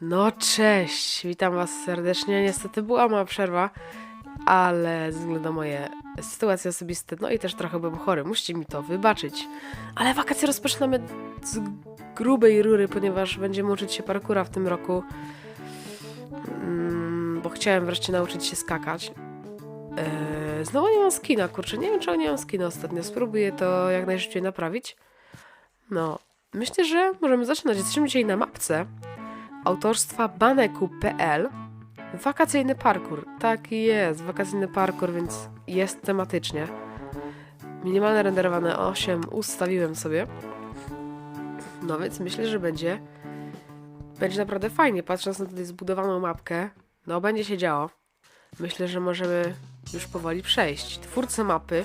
No cześć, witam was serdecznie. Niestety była mała przerwa, ale ze względu na moje sytuacje osobiste, no i też trochę byłem chory, musicie mi to wybaczyć. Ale wakacje rozpoczynamy z grubej rury, ponieważ będziemy uczyć się parkura w tym roku, mm, bo chciałem wreszcie nauczyć się skakać. Eee, znowu nie mam skina, kurczę, nie wiem czemu nie mam skina ostatnio, spróbuję to jak najszybciej naprawić. No, myślę, że możemy zaczynać. Jesteśmy dzisiaj na mapce autorstwa baneku.pl Wakacyjny parkour. Tak jest, wakacyjny parkour, więc jest tematycznie. Minimalne renderowane 8 ustawiłem sobie. No więc myślę, że będzie będzie naprawdę fajnie, patrząc na tutaj zbudowaną mapkę. No, będzie się działo. Myślę, że możemy już powoli przejść. Twórcy mapy.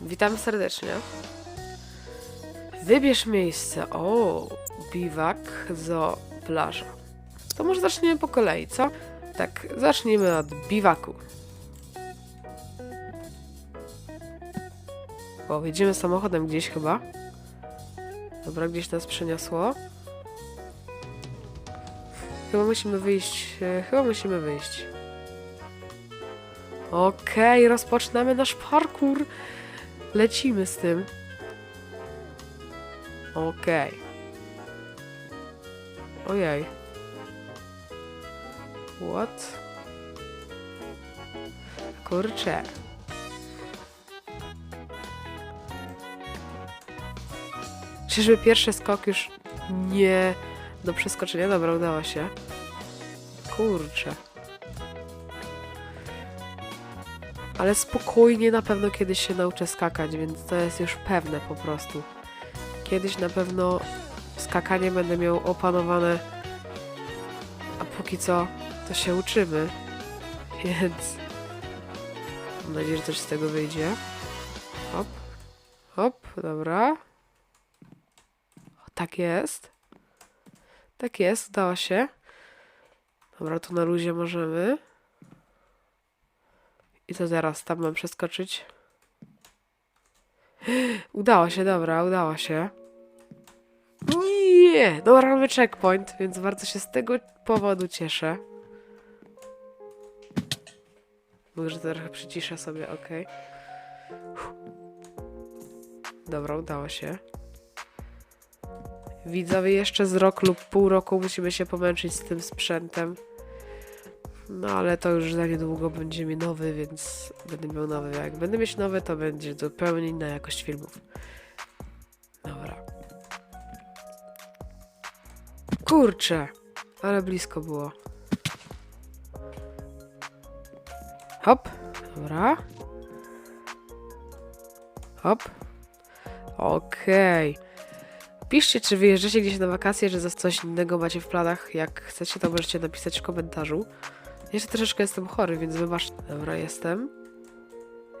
Witam serdecznie. Wybierz miejsce. O, biwak, zo, plaża. To może zaczniemy po kolei, co? Tak, zacznijmy od biwaku. O, jedziemy samochodem gdzieś chyba. Dobra, gdzieś nas przeniosło. Chyba musimy wyjść. e, Chyba musimy wyjść. Okej, rozpoczynamy nasz parkour. Lecimy z tym. Okej. Ojej. What? Kurczę. Czyżby pierwszy skok już nie do przeskoczenia? Dobra, udało się. Kurczę. Ale spokojnie na pewno kiedyś się nauczę skakać, więc to jest już pewne po prostu. Kiedyś na pewno skakanie będę miał opanowane, a póki co to się uczymy, więc mam nadzieję, że coś z tego wyjdzie. Hop, hop, dobra. Tak jest. Tak jest, udało się. Dobra, tu na luzie możemy. I co teraz? Tam mam przeskoczyć. Udało się, dobra, udało się. Nie! Dobra, mamy checkpoint, więc bardzo się z tego powodu cieszę. Może trochę przyciszę sobie, ok. Dobra, udało się. Widzowie, jeszcze z rok lub pół roku musimy się pomęczyć z tym sprzętem. No ale to już za niedługo będzie mi nowy, więc będę miał nowy. Jak będę mieć nowy, to będzie zupełnie inna jakość filmów. Kurczę, ale blisko było. Hop, dobra. Hop. Okej. Piszcie, czy wyjeżdżacie gdzieś na wakacje, za coś innego macie w planach. Jak chcecie, to możecie napisać w komentarzu. Jeszcze troszeczkę jestem chory, więc wybacz. Dobra, jestem.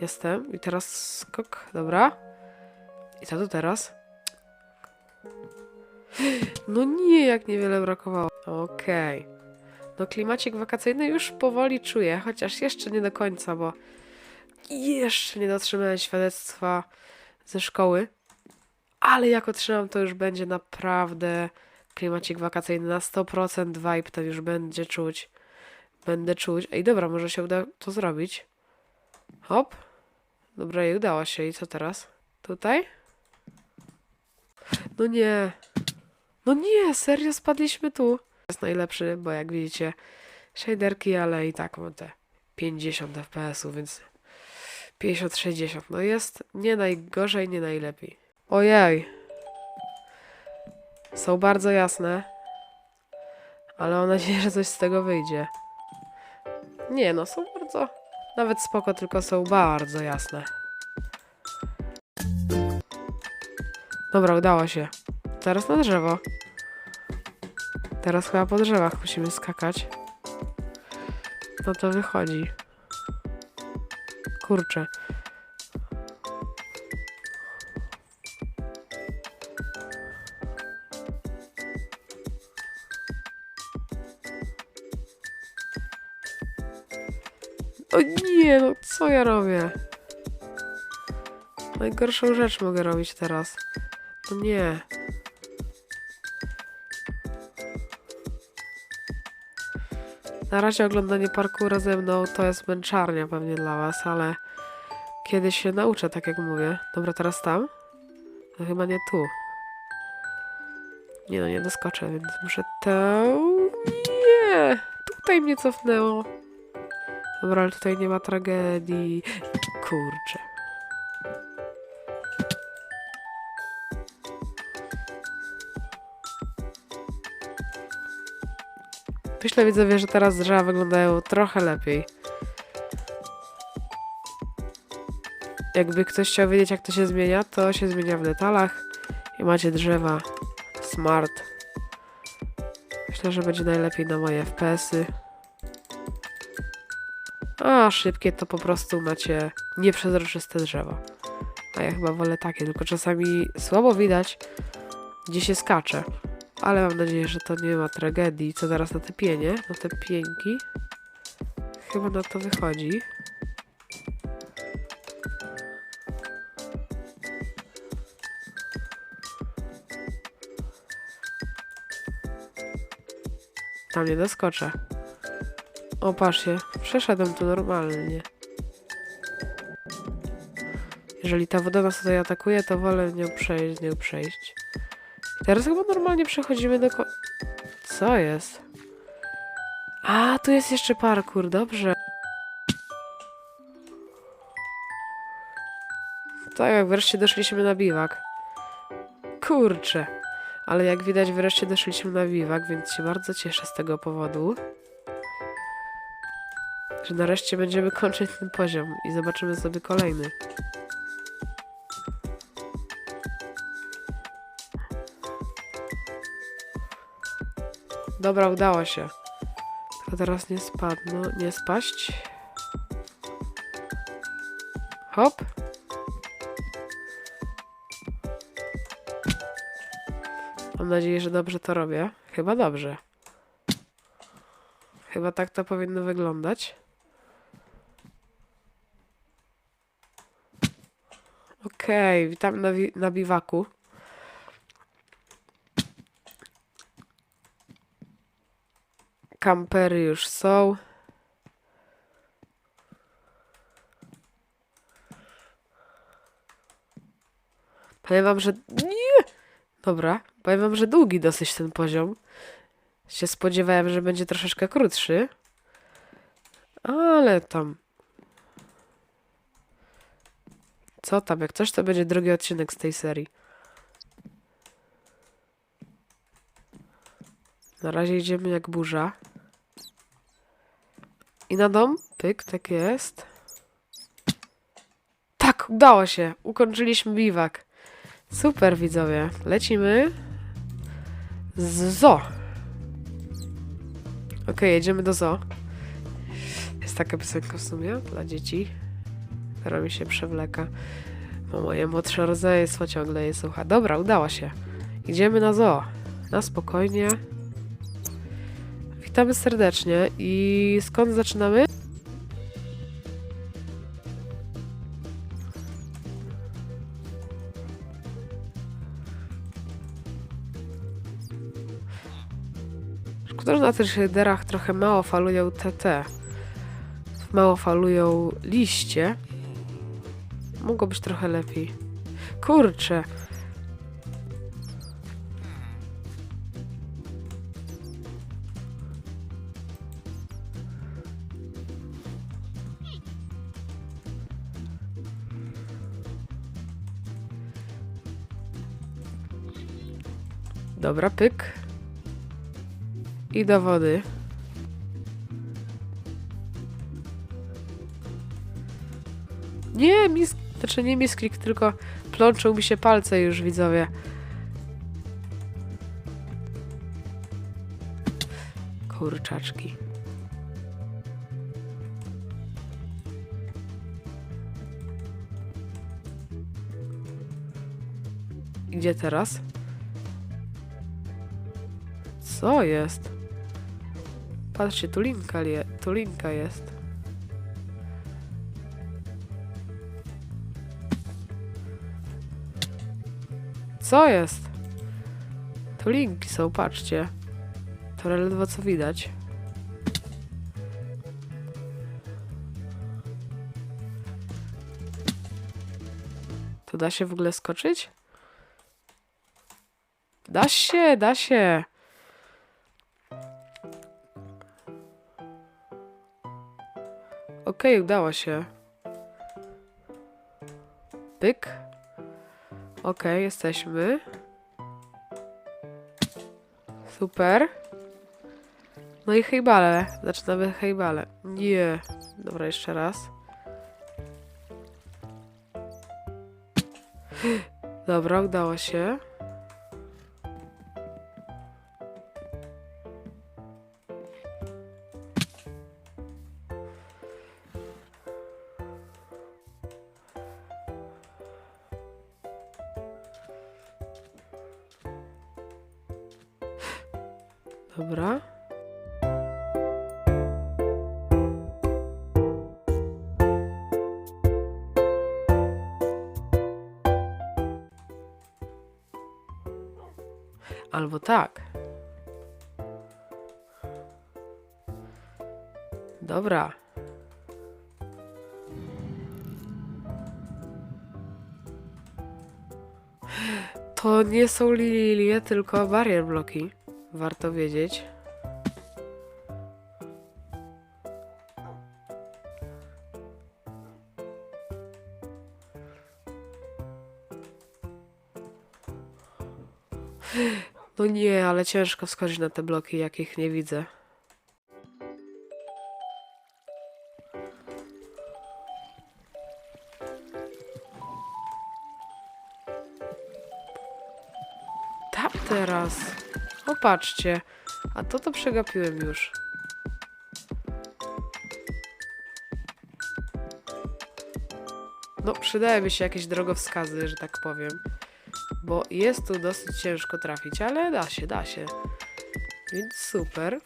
Jestem. I teraz skok. Dobra. I co tu teraz? No nie, jak niewiele brakowało. Okej. No klimacik wakacyjny już powoli czuję, chociaż jeszcze nie do końca, bo jeszcze nie dotrzymałem świadectwa ze szkoły. Ale jak otrzymam, to już będzie naprawdę klimacik wakacyjny na 100% vibe, to już będzie czuć. Będę czuć. Ej, dobra, może się uda to zrobić. Hop. Dobra, i udało się. I co teraz? Tutaj? No nie. No nie, serio spadliśmy tu. Jest najlepszy, bo jak widzicie, shaderki, ale i tak mam te 50 fps-ów, więc 50-60. No jest nie najgorzej, nie najlepiej. Ojej. Są bardzo jasne. Ale mam nadzieję, że coś z tego wyjdzie. Nie no, są bardzo... Nawet spoko, tylko są bardzo jasne. Dobra, udało się. Teraz na drzewo. Teraz chyba po drzewach musimy skakać. No to wychodzi. Kurczę. O nie, no co ja robię? Najgorszą rzecz mogę robić teraz. No nie. Na razie oglądanie parkoura ze mną to jest męczarnia pewnie dla was, ale kiedyś się nauczę, tak jak mówię. Dobra, teraz tam? No chyba nie tu. Nie no, nie doskoczę, więc muszę to... Nie! Tutaj mnie cofnęło. Dobra, ale tutaj nie ma tragedii. Kurczę. Myślę, widzowie, że teraz drzewa wyglądają trochę lepiej. Jakby ktoś chciał wiedzieć, jak to się zmienia, to się zmienia w detalach i macie drzewa smart. Myślę, że będzie najlepiej na moje FPS-y. A szybkie to po prostu macie nieprzezroczyste drzewa. A ja chyba wolę takie, tylko czasami słabo widać, gdzie się skacze. Ale mam nadzieję, że to nie ma tragedii. Co teraz na te pienie? Na te pieńki? Chyba na to wychodzi. Tam nie doskoczę. O, patrzcie. Przeszedłem tu normalnie. Jeżeli ta woda nas tutaj atakuje, to wolę nią przejść, nią przejść. Teraz chyba normalnie przechodzimy do. Co jest? A, tu jest jeszcze parkour, dobrze. Tak, jak wreszcie doszliśmy na biwak. Kurczę. Ale jak widać, wreszcie doszliśmy na biwak, więc się bardzo cieszę z tego powodu. Że nareszcie będziemy kończyć ten poziom i zobaczymy sobie kolejny. Dobra, udało się. Tylko teraz nie spadną, nie spaść. Hop. Mam nadzieję, że dobrze to robię. Chyba dobrze. Chyba tak to powinno wyglądać. Okej, witam na, wi- na biwaku. Kampery już są. Powiem wam, że... Nie! Dobra, powiem wam, że długi dosyć ten poziom. Się spodziewałem, że będzie troszeczkę krótszy. Ale tam... Co tam? Jak coś, to będzie drugi odcinek z tej serii. Na razie idziemy jak burza. I na dom? Pyk, tak jest. Tak, udało się. Ukończyliśmy biwak. Super, widzowie. Lecimy. Z zoo. Okej, jedziemy do zoo. Jest taka piosenka w sumie dla dzieci, która mi się przewleka. Bo moje młodsze rodzeństwo ciągle je słucha. Dobra, udało się. Idziemy na zoo. Na spokojnie. Witamy serdecznie i skąd zaczynamy? Szkoda, że na tych shaderach trochę mało falują TT. Mało falują liście. Mogło być trochę lepiej. Kurczę. Dobra, pyk. I do wody. Nie, mis... Znaczy nie misklik, tylko plączą mi się palce już, widzowie. Kurczaczki. Gdzie teraz? Co jest? Patrzcie, tu linka, tu linka jest. Co jest? Tu linki są, patrzcie. To ledwo co widać. To da się w ogóle skoczyć? Da się, da się. Okej, udało się. Pyk. Okej, jesteśmy. Super. No i hejbale. Zaczynamy hejbale. Nie. Dobra, jeszcze raz. Dobra, udało się. Albo tak. Dobra. To nie są lilie, tylko barier bloki. Warto wiedzieć. Nie, ale ciężko wskoczyć na te bloki, jakich nie widzę. Tam teraz. O, patrzcie. A to to przegapiłem już. No, przydałyby się jakieś drogowskazy, że tak powiem. Bo jest tu dosyć ciężko trafić, ale da się, da się. Więc super.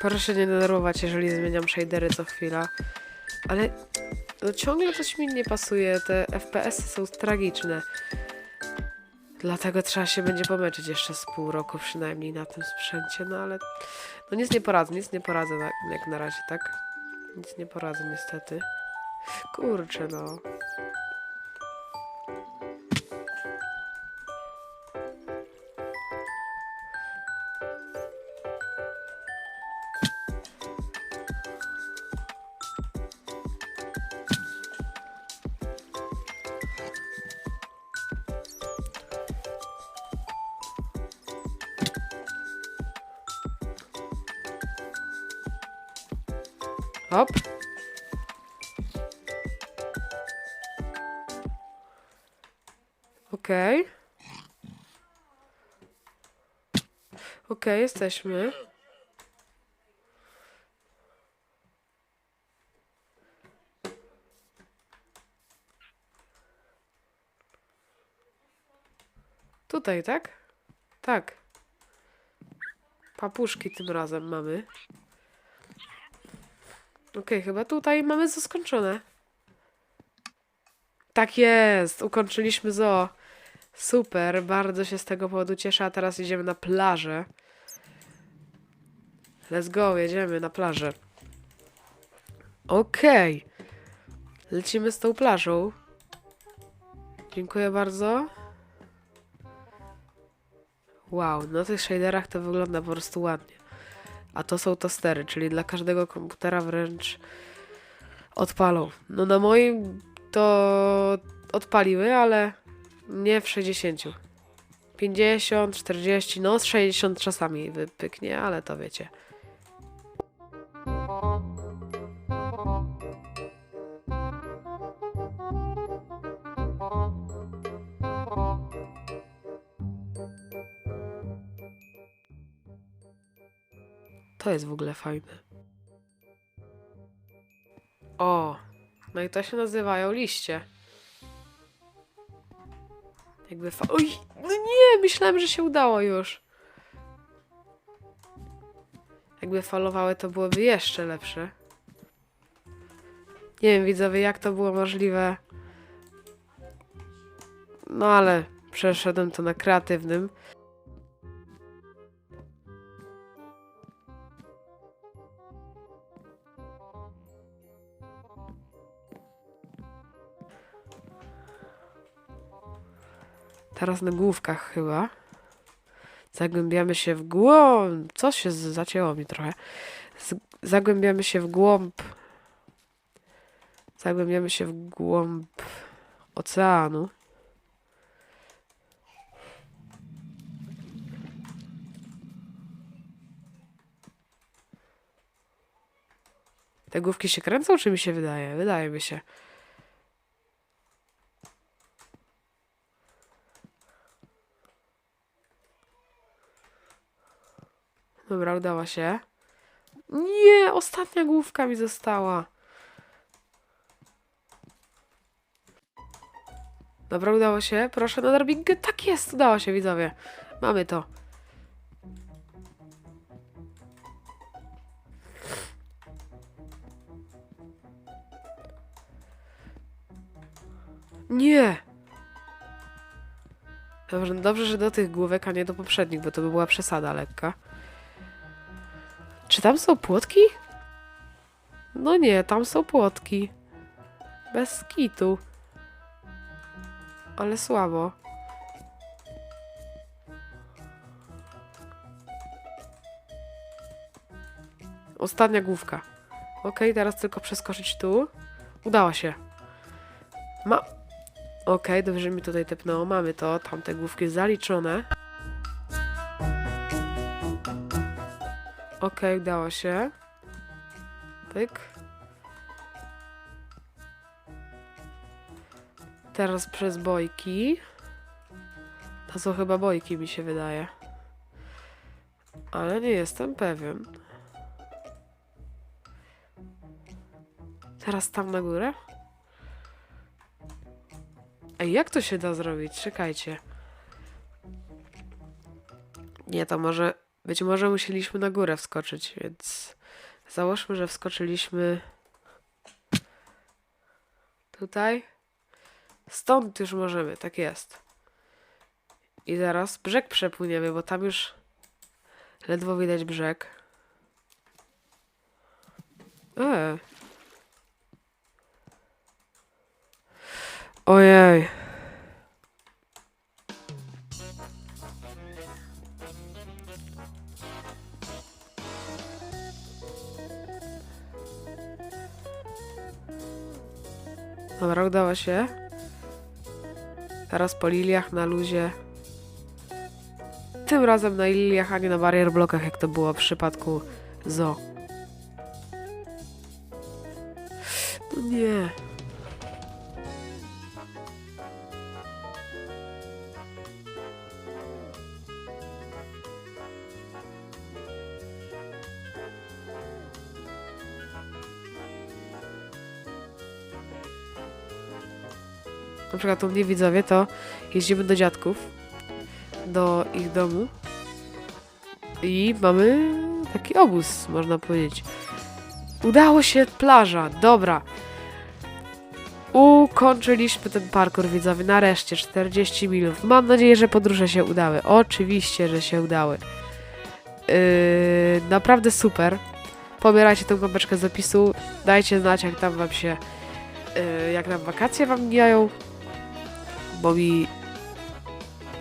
Proszę nie denerwować, jeżeli zmieniam shadery co chwila. Ale no ciągle coś mi nie pasuje. Te FPS-y są tragiczne. Dlatego trzeba się będzie pomęczyć jeszcze z pół roku przynajmniej na tym sprzęcie, no ale no nic nie poradzę, nic nie poradzę na, jak na razie, tak? Nic nie poradzę niestety. Kurczę no. Okej. Okej, jesteśmy. Tutaj, tak? Tak. Papuszki tym razem mamy. Okej, chyba tutaj mamy zo skończone. Tak jest, ukończyliśmy zo. Super, bardzo się z tego powodu cieszę, a teraz idziemy na plażę. Let's go, jedziemy na plażę. Okej. Lecimy z tą plażą. Dziękuję bardzo. Wow, na tych shaderach to wygląda po prostu ładnie. A to są tostery, czyli dla każdego komputera wręcz odpalą. No na moim to odpaliły, ale nie w 60. 50, 40, no z 60 czasami wypyknie, ale to wiecie. To jest w ogóle fajne. O, no i to się nazywają liście. Jakby fa- Oj, no nie, myślałem, że się udało już. Jakby falowały, to byłoby jeszcze lepsze. Nie wiem, widzowie, jak to było możliwe. No ale przeszedłem to na kreatywnym. Teraz na główkach chyba. Zagłębiamy się w głąb. Co się zacięło mi trochę. Z- zagłębiamy się w głąb. Zagłębiamy się w głąb oceanu. Te główki się kręcą, czy mi się wydaje? Wydaje mi się. Dobra, udało się. Nie, ostatnia główka mi została. Dobra, udało się. Proszę na drabinkę. Tak jest, udało się, widzowie. Mamy to. Nie! Dobrze, dobrze, że do tych główek, a nie do poprzednich, bo to by była przesada lekka. Czy tam są płotki? No nie, tam są płotki. Bez kitu. Ale słabo. Ostatnia główka. Okej, teraz tylko przeskoczyć tu. Udało się. Ma... Okej, dobrze mi tutaj tepnęło. Mamy to. Tamte główki zaliczone. Okej, udało się. Pyk. Teraz przez bojki. To są chyba bojki, mi się wydaje. Ale nie jestem pewien. Teraz tam na górę? Ej, jak to się da zrobić? Czekajcie. Nie, to może... Być może musieliśmy na górę wskoczyć, więc... Załóżmy, że wskoczyliśmy... Tutaj. Stąd już możemy, tak jest. I zaraz brzeg przepłyniemy, bo tam już ledwo widać brzeg. Eee. Ojej. Dobra, udało się. Teraz po liliach na luzie. Tym razem na liliach, a nie na barier blokach, jak to było w przypadku Zo. Przykład u mnie widzowie, to jeździmy do dziadków, do ich domu i mamy taki obóz, można powiedzieć. Udało się, plaża, dobra. Ukończyliśmy ten parkour, widzowie, nareszcie, 40 minut. Mam nadzieję, że podróże się udały. Oczywiście, że się udały. Yy, naprawdę super. Pobierajcie tą gąbeczkę z opisu, dajcie znać, jak tam wam się, yy, jak nam wakacje wam mijają bo mi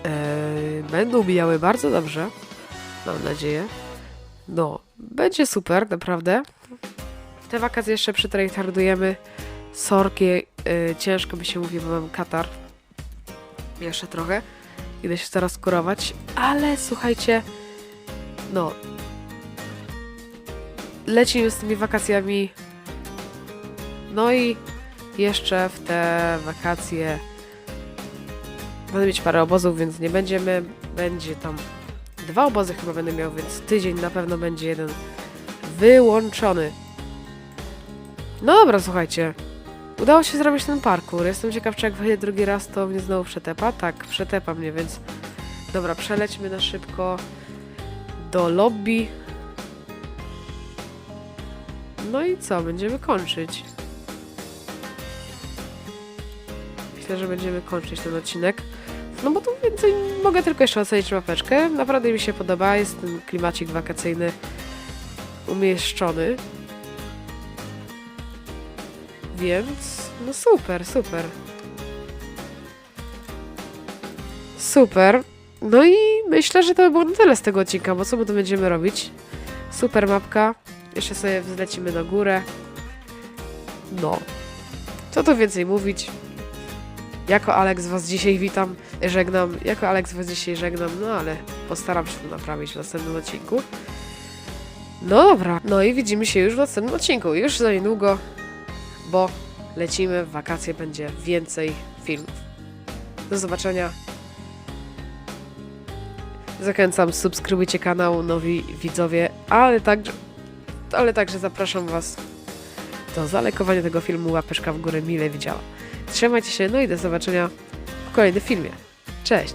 e, będą mijały bardzo dobrze. Mam nadzieję. No, będzie super, naprawdę. Te wakacje jeszcze przytryhardujemy. Sorki, e, ciężko mi się mówi, bo mam katar. Jeszcze trochę. Idę się teraz kurować, ale słuchajcie, no, lecimy z tymi wakacjami. No i jeszcze w te wakacje Będę mieć parę obozów, więc nie będziemy. Będzie tam dwa obozy chyba będę miał, więc tydzień na pewno będzie jeden wyłączony. No dobra, słuchajcie. Udało się zrobić ten parkour. Jestem ciekaw, czy jak wejdę drugi raz, to mnie znowu przetepa. Tak, przetepa mnie, więc... Dobra, przelećmy na szybko do lobby. No i co? Będziemy kończyć. Myślę, że będziemy kończyć ten odcinek. No bo tu więcej mogę tylko jeszcze ocenić mapeczkę. Naprawdę mi się podoba, jest ten klimacik wakacyjny umieszczony. Więc, no super, super. Super. No i myślę, że to by było na tyle z tego odcinka, bo co my tu będziemy robić? Super mapka. Jeszcze sobie wzlecimy na górę. No. Co tu więcej mówić? Jako Alex was dzisiaj witam, żegnam. Jako Alex was dzisiaj żegnam, no ale postaram się to naprawić w następnym odcinku. No dobra, no i widzimy się już w następnym odcinku. Już za niedługo, bo lecimy w wakacje, będzie więcej filmów. Do zobaczenia. Zachęcam, subskrybujcie kanał, nowi widzowie, ale także, ale także zapraszam Was do zalajkowania tego filmu. Łapeczka w górę mile widziała. Trzymajcie się, no i do zobaczenia w kolejnym filmie. Cześć!